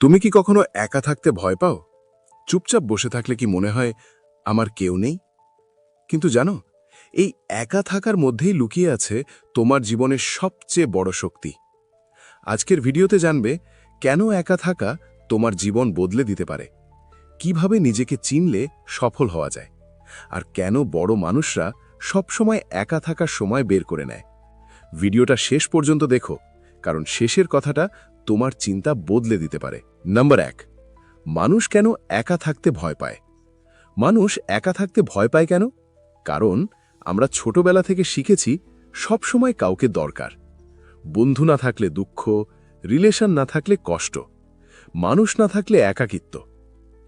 তুমি কি কখনো একা থাকতে ভয় পাও? চুপচাপ বসে থাকলে কি মনে হয় আমার কেউ নেই? কিন্তু জানো, এই একা থাকার মধ্যেই লুকিয়ে আছে তোমার জীবনের সবচেয়ে বড় শক্তি। আজকের ভিডিওতে জানবে কেন একা থাকা তোমার জীবন বদলে দিতে পারে। কীভাবে নিজেকে চিনলে সফল হওয়া যায়। আর কেন বড় মানুষরা সবসময় একা থাকার সময় বের করে নেয়। ভিডিওটা শেষ পর্যন্ত দেখো, কারণ শেষের কথাটা তোমার চিন্তা বদলে দিতে পারে। নাম্বার এক, মানুষ কেন একা থাকতে ভয় পায়? মানুষ একা থাকতে ভয় পায় কেন? কারণ আমরা ছোটবেলা থেকে শিখেছি সবসময় কাউকে দরকার। বন্ধু না থাকলে দুঃখ, রিলেশন না থাকলে কষ্ট, মানুষ না থাকলে একাকিত্ব।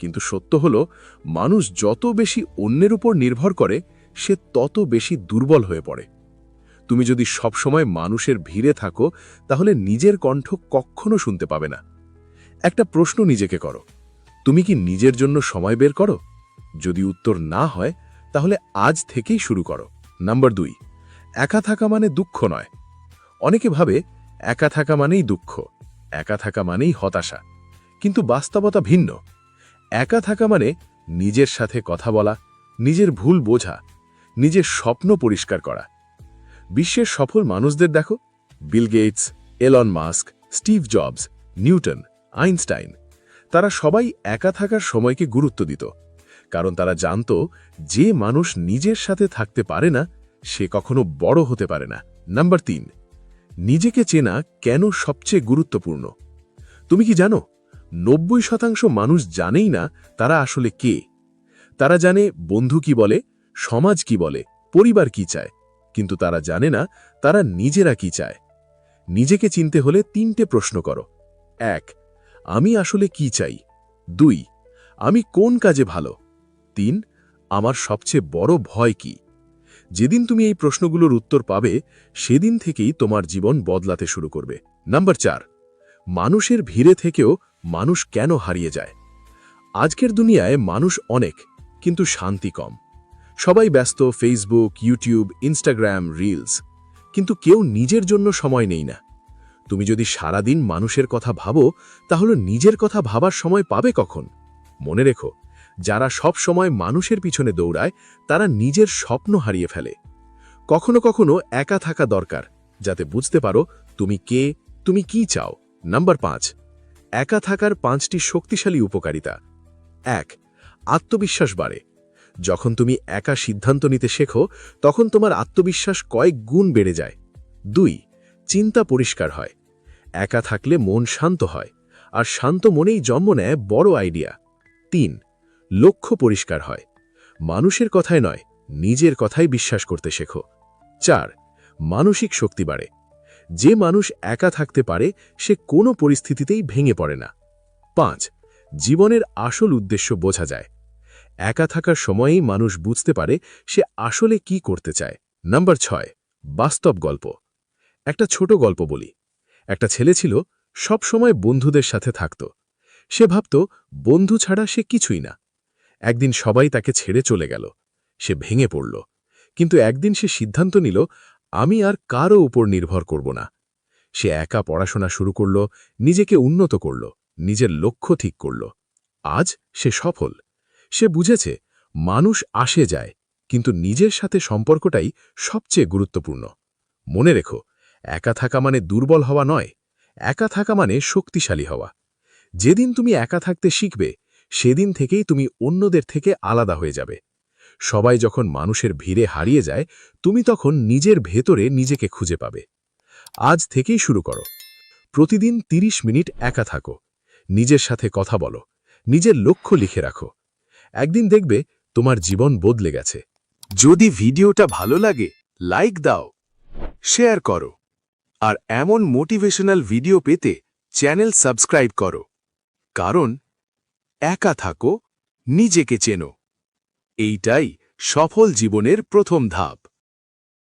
কিন্তু সত্য হল, মানুষ যত বেশি অন্যের উপর নির্ভর করে, সে তত বেশি দুর্বল হয়ে পড়ে। তুমি যদি সবসময় মানুষের ভিড়ে থাকো, তাহলে নিজের কণ্ঠ কখনো শুনতে পাবে না। একটা প্রশ্ন নিজেকে করো। তুমি কি নিজের জন্য সময় বের করো? যদি উত্তর না হয়, তাহলে আজ থেকেই শুরু করো। নাম্বার দুই, একা থাকা মানে দুঃখ নয়। অনেকে ভাবে, একা থাকা মানেই দুঃখ, একা থাকা মানেই হতাশা। কিন্তু বাস্তবতা ভিন্ন। একা থাকা মানে নিজের সাথে কথা বলা, নিজের ভুল বোঝা, নিজের স্বপ্ন পরিষ্কার করা। বিশ্বের সফল মানুষদের দেখো। Bill Gates Elon Musk Steve Jobs Newton Einstein তারা সবাই একা থাকার সময়কে গুরুত্ব দিত। কারণ তারা জানত, যে মানুষ নিজের সাথে থাকতে পারে না, সে কখনো বড় হতে পারে না। নাম্বার তিন, নিজেকে চেনা কেন সবচেয়ে গুরুত্বপূর্ণ? তুমি কি জানো, নব্বই শতাংশ মানুষ জানেই না তারা আসলে কে। তারা জানে বন্ধু কি বলে, সমাজ কি বলে, পরিবার কি চায়। কিন্তু তারা জানে না তারা নিজেরা কি চায়। নিজেকে চিনতে হলে তিনটে প্রশ্ন করো। এক, আমি আসলে কি চাই? দুই, আমি কোন কাজে ভালো? তিন, আমার সবচেয়ে বড় ভয় কি? যেদিন তুমি এই প্রশ্নগুলোর উত্তর পাবে, সেদিন থেকেই তোমার জীবন বদলাতে শুরু করবে। নাম্বার চার, মানুষের ভিড়ে থেকেও মানুষ কেন হারিয়ে যায়? আজকের দুনিয়ায় মানুষ অনেক, কিন্তু শান্তি কম। সবাই ব্যস্ত ফেসবুক ইউটিউব ইনস্টাগ্রাম রিলস কিন্তু কেউ নিজের জন্য সময় নেই না। তুমি যদি সারাদিন মানুষের কথা ভাবো, তাহলে নিজের কথা ভাবার সময় পাবে কখন? মনে রেখো, যারা সব সময় মানুষের পিছনে দৌড়ায়, তারা নিজের স্বপ্ন হারিয়ে ফেলে। কখনো কখনো একা থাকা দরকার, যাতে বুঝতে পারো তুমি কে, তুমি কি চাও। নাম্বার পাঁচ, একা থাকার পাঁচটি শক্তিশালী উপকারিতা। এক, আত্মবিশ্বাস বাড়ে। যখন তুমি একা সিদ্ধান্ত নিতে শেখো, তখন তোমার আত্মবিশ্বাস কয়েক গুণ বেড়ে যায়। দুই, চিন্তা পরিষ্কার হয়। একা থাকলে মন শান্ত হয়, আর শান্ত মনেই জন্ম নেয় বড় আইডিয়া। তিন, লক্ষ্য পরিষ্কার হয়। মানুষের কথায় নয়, নিজের কথাই বিশ্বাস করতে শেখো। চার, মানসিক শক্তি বাড়ে। যে মানুষ একা থাকতে পারে, সে কোনো পরিস্থিতিতেই ভেঙে পড়ে না। পাঁচ, জীবনের আসল উদ্দেশ্য বোঝা যায়। একা থাকার সময়েই মানুষ বুঝতে পারে সে আসলে কি করতে চায়। নাম্বার ছয়, বাস্তব গল্প। একটা ছোট গল্প বলি। একটা ছেলে ছিল, সব সময় বন্ধুদের সাথে থাকত। সে ভাবত, বন্ধু ছাড়া সে কিছুই না। একদিন সবাই তাকে ছেড়ে চলে গেল। সে ভেঙে পড়ল। কিন্তু একদিন সে সিদ্ধান্ত নিল, আমি আর কারও উপর নির্ভর করব না। সে একা পড়াশোনা শুরু করল, নিজেকে উন্নত করল, নিজের লক্ষ্য ঠিক করল। আজ সে সফল। সে বুঝেছে, মানুষ আসে যায়, কিন্তু নিজের সাথে সম্পর্কটাই সবচেয়ে গুরুত্বপূর্ণ। মনে রেখো, একা থাকা মানে দুর্বল হওয়া নয়, একা থাকা মানে শক্তিশালী হওয়া। যেদিন তুমি একা থাকতে শিখবে, সেদিন থেকেই তুমি অন্যদের থেকে আলাদা হয়ে যাবে। সবাই যখন মানুষের ভিড়ে হারিয়ে যায়, তুমি তখন নিজের ভেতরে নিজেকে খুঁজে পাবে। আজ থেকেই শুরু করো। প্রতিদিন ৩০ মিনিট একা থাকো। নিজের সাথে কথা বলো। নিজের লক্ষ্য লিখে রাখো। একদিন দেখবে তোমার জীবন বদলে গেছে। যদি ভিডিওটা ভালো লাগে, লাইক দাও, শেয়ার করো, আর এমন মোটিভেশনাল ভিডিও পেতে চ্যানেল সাবস্ক্রাইব করো। কারণ একা থাকো, নিজেকে চেনো। এইটাই সফল জীবনের প্রথম ধাপ।